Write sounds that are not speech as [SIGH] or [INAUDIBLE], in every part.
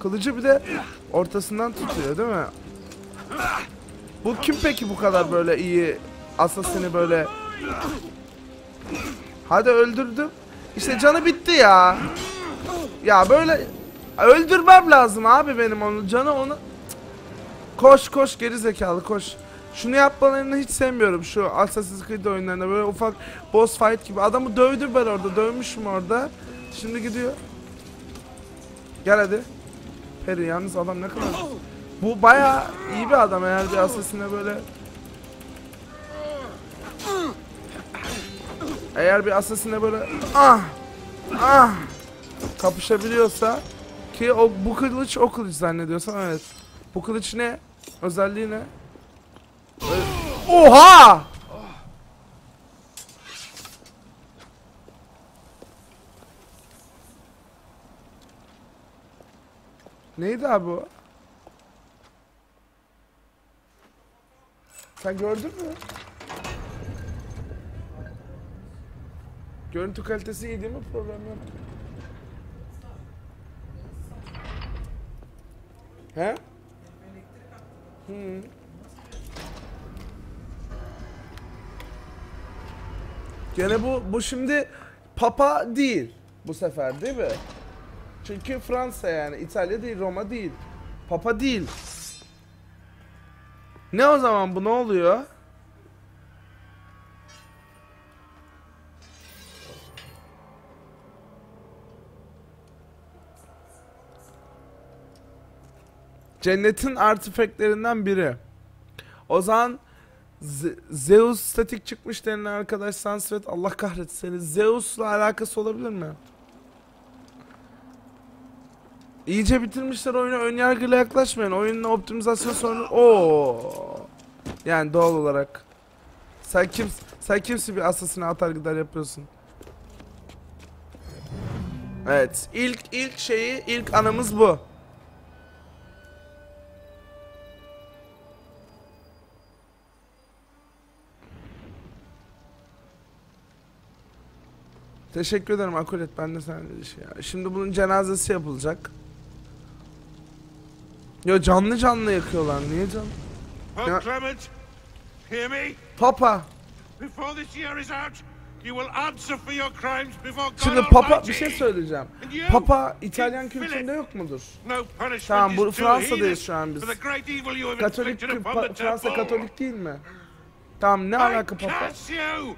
Kılıcı bir de ortasından tutuyor değil mi? Bu kim peki bu kadar böyle iyi asasini böyle Hadi öldürdüm. İşte canı bitti ya. Ya böyle öldürmem lazım abi benim onu. Canı onu Koş koş geri zekalı koş. Şunu yapmalarını hiç sevmiyorum şu Assassin's Creed oyunlarında böyle ufak boss fight gibi. Adamı dövdüm ben orada dövmüşüm orada. Şimdi gidiyor. Gel hadi. Peri yalnız adam ne kadar... Bu baya iyi bir adam eğer bir Assassin'e böyle... Eğer bir Assassin'e böyle... Ah! Ah! Kapışabiliyorsa... Ki o bu kılıç o kılıç zannediyorsam evet. Bu kılıç ne? Özelliği ne? Oha! Neydi abi o? Sen gördün mü? Görüntü kalitesi iyi değil mi? Problem yok. He? Hı. Gene bu bu şimdi Papa değil bu sefer değil mi? Çünkü Fransa yani İtalya değil Roma değil. Papa değil. Ne o zaman bu ne oluyor? Cennetin artifactlerinden biri. O zaman Ze- Zeus statik çıkmış denilen arkadaş Sansvet Allah kahretsin seni. Zeus'la alakası olabilir mi? İyice bitirmişler oyunu önyargıyla yaklaşmayın. Oyunun optimizasyon sorunu Oo. Yani doğal olarak. Sen kim sen kimsin bir asasine atar gider yapıyorsun. Evet, ilk ilk şeyi ilk anımız bu. Teşekkür ederim Akulet ben de sana şey ya. Şimdi bunun cenazesi yapılacak. Ya canlı canlı yakıyorlar. Niye canlı? Yeah. Clement, hear me? Papa. Before this year is out, you will answer for your crimes before God Şimdi Papa bir şey söyleyeceğim. Papa İtalyan kültüründe yok mudur? Tamam, bu Fransa'dayız şu an biz. Katolik Pa- Fransa. Katolik değil mi? Tamam ne alaka Papa? curse you!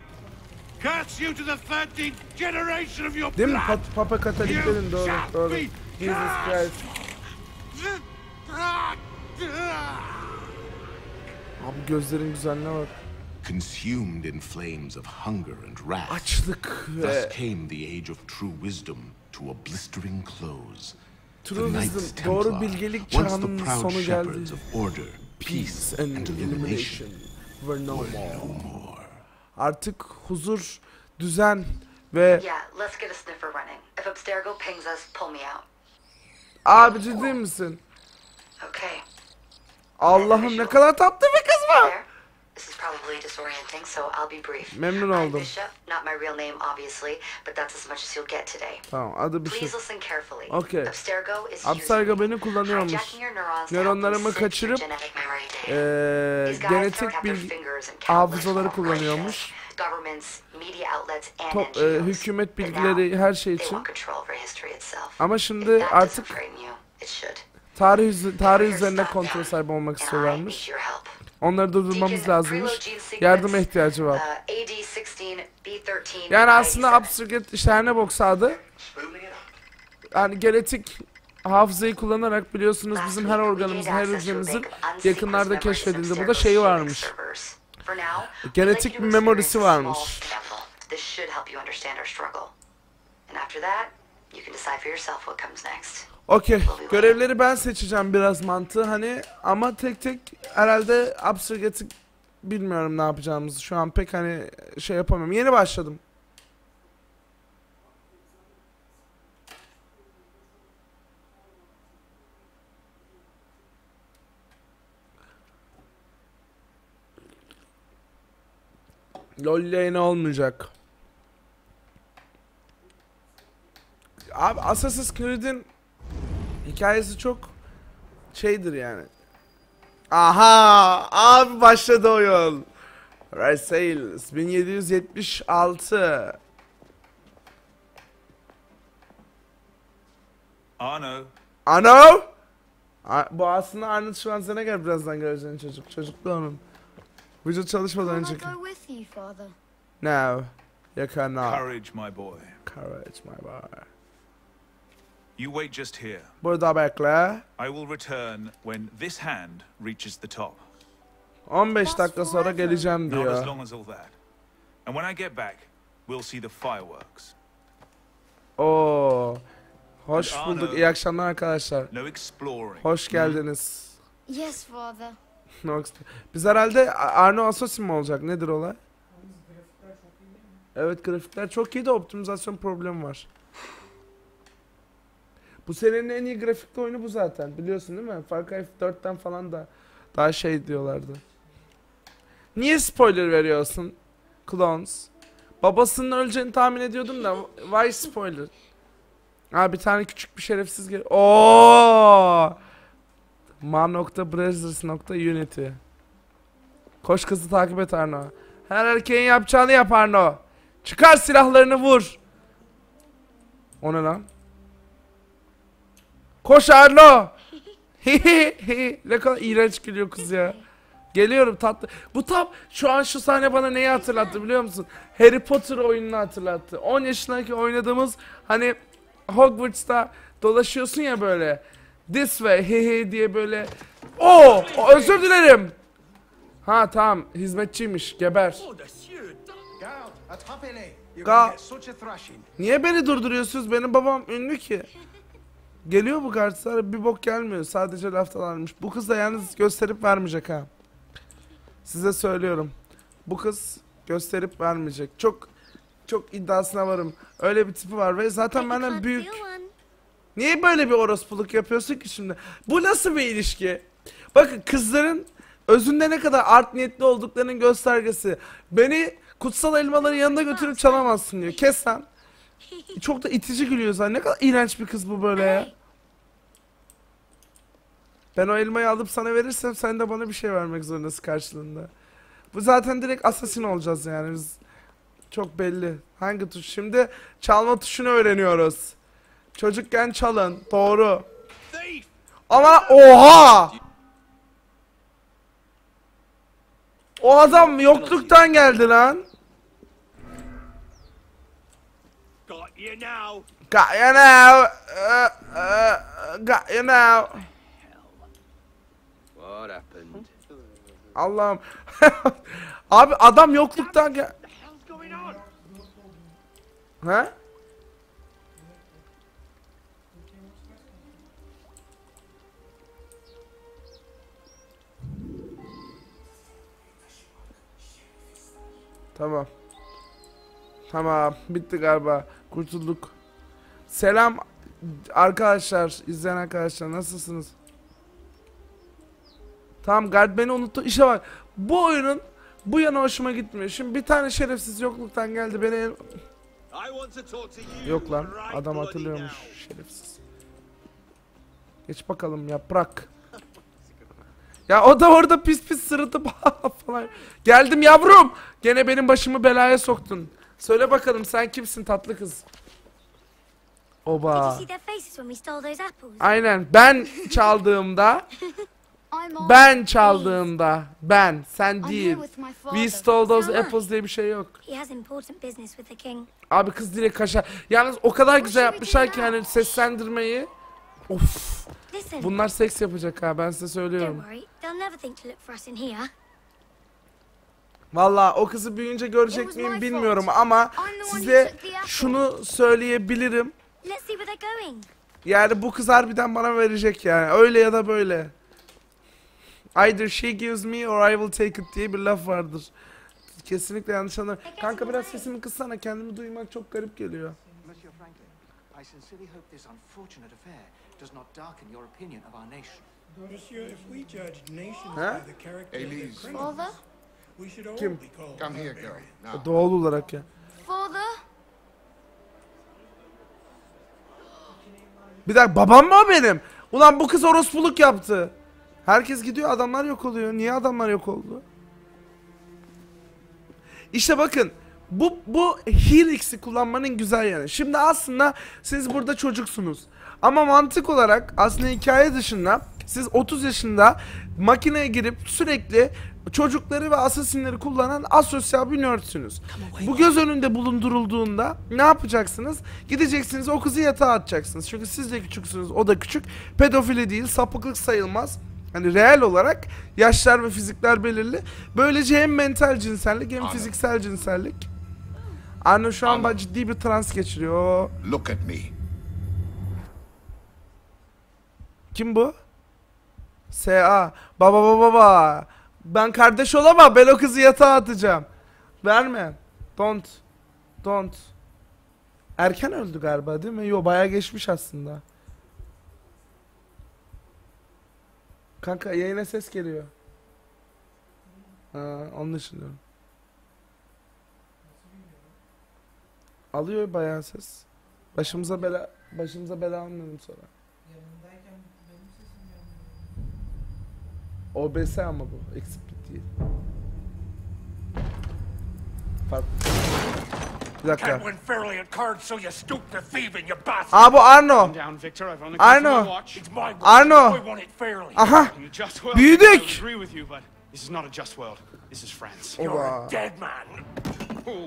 Curse you to the 13th generation of your Değil mi? Pa- Papa Katoliklerin doğru doğru. Jesus Christ. Abi gözlerin güzelliğine bak. consumed in flames of hunger and wrath. Açlık Thus came the age of true wisdom to a blistering close. True wisdom, doğru bilgelik once the çağının proud sonu shepherds geldi. of order, Peace and illumination were no more. Artık huzur, düzen ve Yeah, let's get a sniffer running. If Abstergo pings us, pull me out. abi ciddi misin? Okay. Allah'ım ne kadar tatlı bir kız. There. This is probably disorienting, so I'll be brief. Memnun I'm oldum. Bishop, not my real name, obviously, but that's as much as you'll get today. Tamam adı bir şey. Please listen carefully. Okay. Abstergo is Abstergo beni kullanıyormuş. Nöronlarımı kaçırıp don't genetik countless hafızaları kullanıyormuş. Top, NGOs. hükümet bilgileri her şey için. Ama şimdi artık tarih tarih stop kontrol sahibi olmak istiyorlarmış. Onları durdurmamız lazımmış. Yardıma ihtiyacı var. uh, AD16, B13, Yani aslında ID7. Abstract işte her ne boksa adı. Yani genetik hafızayı kullanarak biliyorsunuz bizim her organımız, her hücremizin yakınlarda keşfedildi. Burada şeyi varmış. Genetik bir memorisi varmış. This should help you understand our struggle. And after that, you can decide for yourself what comes next. Okey. Görevleri ben seçeceğim biraz mantığı hani ama tek tek herhalde Abstract'i bilmiyorum ne yapacağımızı. Şu an pek hani şey yapamıyorum. Yeni başladım. LoL yayını olmayacak. Abi Assassin's Creed'in Hikayesi çok şeydir yani. Aha! Abi başladı oyun. Red Sails 1776. Arno, Ano? A- Bu aslında Arnold Schwarzenegger birazdan göreceğin çocuk. Çocuklu onun. Vücut çalışmadan Father? No. You cannot. courage, my boy. Courage my boy. You wait just here. Burada bekle. I will return when this hand reaches the top. 15 dakika sonra geleceğim Not as diyor. long as all that. And when I get back, we'll see the fireworks. Oo. Hoş bulduk. İyi akşamlar arkadaşlar. No exploring. Hoş geldiniz. Yes, Father. [LAUGHS] Biz herhalde Arno Assassin mi olacak? Nedir olay? Evet grafikler çok iyi de optimizasyon problemi var. Bu senenin en iyi grafikli oyunu bu zaten. Biliyorsun değil mi? Far Cry 4'ten falan da daha şey diyorlardı. Niye spoiler veriyorsun? Clones. Babasının öleceğini tahmin ediyordum da why spoiler? Ha bir tane küçük bir şerefsiz gel. Oo! Ma.Brothers.Unity Koş kızı takip et Arno. Her erkeğin yapacağını yap Arno. Çıkar silahlarını vur. O ne lan? Koş Arno. [LAUGHS] ne kadar iğrenç gülüyor kız ya. Geliyorum tatlı. Bu tam şu an şu sahne bana neyi hatırlattı biliyor musun? Harry Potter oyununu hatırlattı. 10 yaşındaki oynadığımız hani Hogwarts'ta dolaşıyorsun ya böyle. This way he he diye böyle. Oo, özür dilerim. Ha tamam hizmetçiymiş geber. Ga-. Niye beni durduruyorsunuz? Benim babam ünlü ki. Geliyor bu kartlar bir bok gelmiyor. Sadece laftalarmış. Bu kız da yalnız gösterip vermeyecek ha. Size söylüyorum. Bu kız gösterip vermeyecek. Çok çok iddiasına varım. Öyle bir tipi var ve zaten benden büyük. Niye böyle bir orospuluk yapıyorsun ki şimdi? Bu nasıl bir ilişki? Bakın kızların özünde ne kadar art niyetli olduklarının göstergesi. Beni kutsal elmaların yanına götürüp çalamazsın diyor. Kes lan. Çok da itici gülüyor zaten. Ne kadar iğrenç bir kız bu böyle ya. Ben o elmayı alıp sana verirsem sen de bana bir şey vermek zorundasın karşılığında. Bu zaten direkt assassin olacağız yani biz. Çok belli. Hangi tuş? Şimdi çalma tuşunu öğreniyoruz. Çocukken çalın. Doğru. Ama oha! O adam yokluktan geldi lan. You now! Got you now. Uh, uh, got you now. What happened? Allah'ım. [LAUGHS] Abi adam yokluktan gel... He? Tamam. Tamam. Bitti galiba. Kurtulduk. Selam arkadaşlar. izleyen arkadaşlar. Nasılsınız? Tamam Gard beni unuttu. İşe bak. Bu oyunun bu yana hoşuma gitmiyor. Şimdi bir tane şerefsiz yokluktan geldi beni you. Yok lan adam hatırlıyormuş şerefsiz. Geç bakalım yaprak. Ya o da orada pis pis sırıtıp [LAUGHS] falan. Geldim yavrum. Gene benim başımı belaya soktun. Söyle bakalım sen kimsin tatlı kız? Oba. Aynen ben çaldığımda [LAUGHS] ben çaldığımda ben sen değil. We stole those apples diye bir şey yok. Abi kız direkt kaşar. Yalnız o kadar güzel yapmışlar ki hani seslendirmeyi. Of. Bunlar seks yapacak ha ben size söylüyorum. worry. They'll never think to look for us in here. Valla o kızı büyüyünce görecek miyim bilmiyorum ama size şunu söyleyebilirim. Yani bu kız harbiden bana verecek yani. Öyle ya da böyle. Either she gives me or I will take it diye bir laf vardır. Kesinlikle yanlış anlamı. Kanka biraz sesimi kıssana kendimi duymak çok garip geliyor. Monsieur Franklin, I sincerely hope this unfortunate affair does not darken your opinion of our nation. Monsieur, if we judged nations by the character of their criminals, Kim? Come here, girl. Now. Doğal olarak ya. Father? Bir dakika babam mı o benim? Ulan bu kız orospuluk yaptı. Herkes gidiyor adamlar yok oluyor. Niye adamlar yok oldu? İşte bakın bu bu Helix'i kullanmanın güzel yanı. Şimdi aslında siz burada çocuksunuz. Ama mantık olarak aslında hikaye dışında siz 30 yaşında makineye girip sürekli çocukları ve asasinleri kullanan asosyal bir nerdsünüz. Bu göz önünde bulundurulduğunda ne yapacaksınız? Gideceksiniz o kızı yatağa atacaksınız. Çünkü siz de küçüksünüz o da küçük. Pedofili değil sapıklık sayılmaz. Hani reel olarak yaşlar ve fizikler belirli. Böylece hem mental cinsellik hem fiziksel cinsellik. Arno şu an ciddi bir trans geçiriyor. Look at me. Kim bu? S.A. Baba baba baba. Ben kardeş olamam. Ben o kızı yatağa atacağım. Verme. Don't. Don't. Erken öldü galiba değil mi? Yo bayağı geçmiş aslında. Kanka yayına ses geliyor. Ha, onu düşünüyorum. Alıyor bayağı ses. Başımıza bela başımıza bela almayalım sonra. OBS ama bu. Explicit değil. Farklı. Bir dakika. Can't win fairly at cards, so you stoop to thieving, you bastard. Aa bu Arno. Arno. Fairly. Aha. Büyüdük. This is not a just world. This is France. You're Oba. a dead man.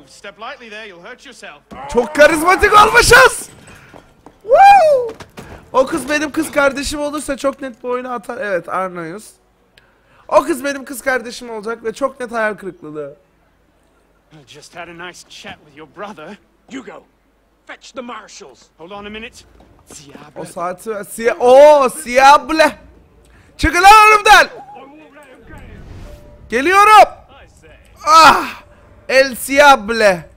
Step lightly there. You'll hurt yourself. Çok karizmatik olmuşuz. Woo! O kız benim kız kardeşim olursa çok net bu oyunu atar. Evet Arno'yuz. O kız benim kız kardeşim olacak ve çok net hayal kırıklığı. I just had a nice chat with your brother. You go. Fetch the marshals. Hold on a minute. Diable. O saati ver. Siyah. Oo siyah ble. Çıkın lan önümden. Geliyorum. Ah. El Siable.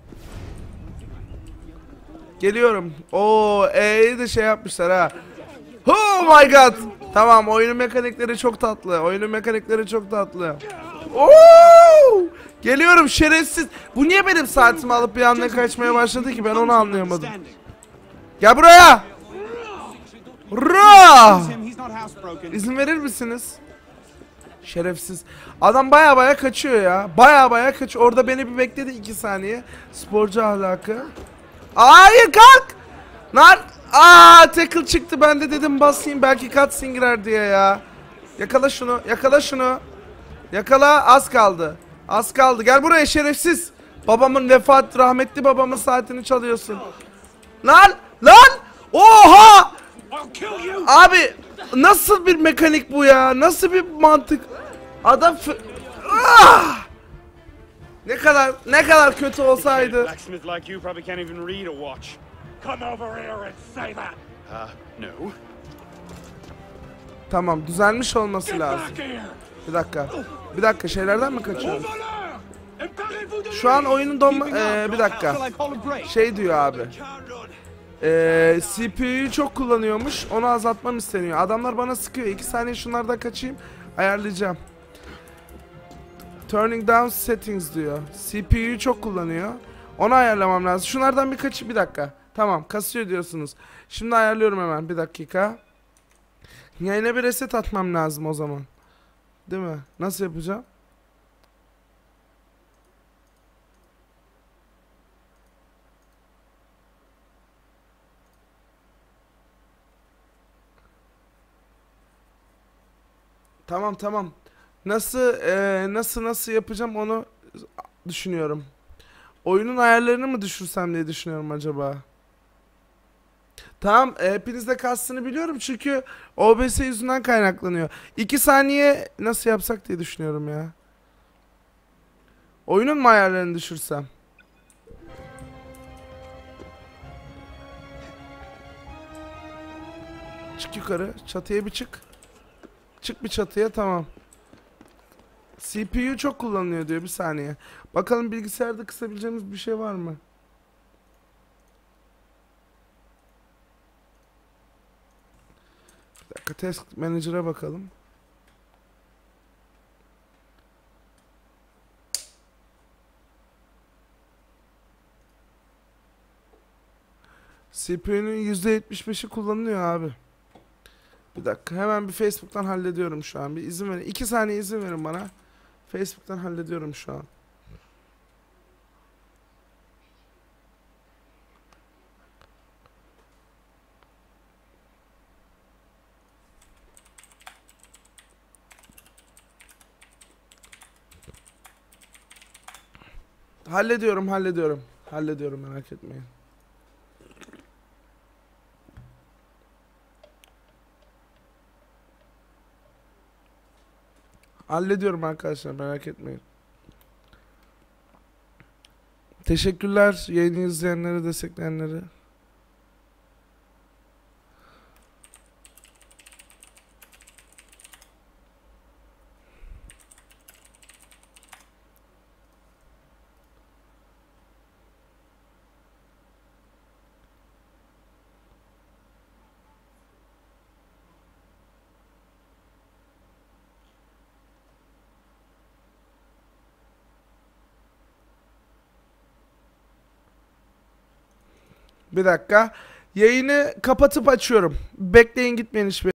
Geliyorum. Oo, E'yi de şey yapmışlar ha. Oh my god. Tamam, oyunun mekanikleri çok tatlı. Oyunun mekanikleri çok tatlı. Oo! Geliyorum şerefsiz. Bu niye benim saatimi alıp bir anda kaçmaya başladı ki ben onu anlayamadım. Gel buraya. Ra! İzin verir misiniz? Şerefsiz. Adam baya baya kaçıyor ya. Baya baya kaçıyor. Orada beni bir bekledi iki saniye. Sporcu ahlakı. Hayır kalk. Lan. Aa tackle çıktı. Ben de dedim basayım belki cutscene girer diye ya. Yakala şunu. Yakala şunu. Yakala az kaldı. Az kaldı. Gel buraya şerefsiz. Babamın vefat rahmetli babamın saatini çalıyorsun. Lan lan. Oha. I'll kill you. Abi nasıl bir mekanik bu ya? Nasıl bir mantık? Adam Ah! Ne kadar ne kadar kötü olsaydı. Tamam düzelmiş olması lazım. Bir dakika. Bir dakika şeylerden mi kaçıyoruz? Şu an oyunun donma... Ee, bir dakika. Şey diyor abi. Ee, CPU'yu çok kullanıyormuş. Onu azaltmam isteniyor. Adamlar bana sıkıyor. 2 saniye şunlardan kaçayım. Ayarlayacağım. Turning down settings diyor. CPU'yu çok kullanıyor. Onu ayarlamam lazım. Şunlardan bir kaçı bir dakika. Tamam kasıyor diyorsunuz. Şimdi ayarlıyorum hemen bir dakika. Yayına bir reset atmam lazım o zaman. Değil mi? Nasıl yapacağım? Tamam tamam. Nasıl eee, nasıl nasıl yapacağım onu düşünüyorum. Oyunun ayarlarını mı düşürsem diye düşünüyorum acaba. Tamam e, hepinizde kastını biliyorum çünkü OBS yüzünden kaynaklanıyor. 2 saniye nasıl yapsak diye düşünüyorum ya. Oyunun mu ayarlarını düşürsem? Çık yukarı. Çatıya bir çık. Çık bir çatıya tamam. CPU çok kullanılıyor diyor bir saniye. Bakalım bilgisayarda kısabileceğimiz bir şey var mı? Bir dakika task manager'a bakalım. CPU'nun %75'i kullanılıyor abi. Bir dakika hemen bir Facebook'tan hallediyorum şu an. Bir izin verin. 2 saniye izin verin bana. Facebook'tan hallediyorum şu an. Hallediyorum, hallediyorum. Hallediyorum merak etmeyin. Hallediyorum arkadaşlar merak etmeyin. Teşekkürler yayını izleyenlere, destekleyenlere. Bir dakika. Yayını kapatıp açıyorum. Bekleyin gitmeyin hiçbir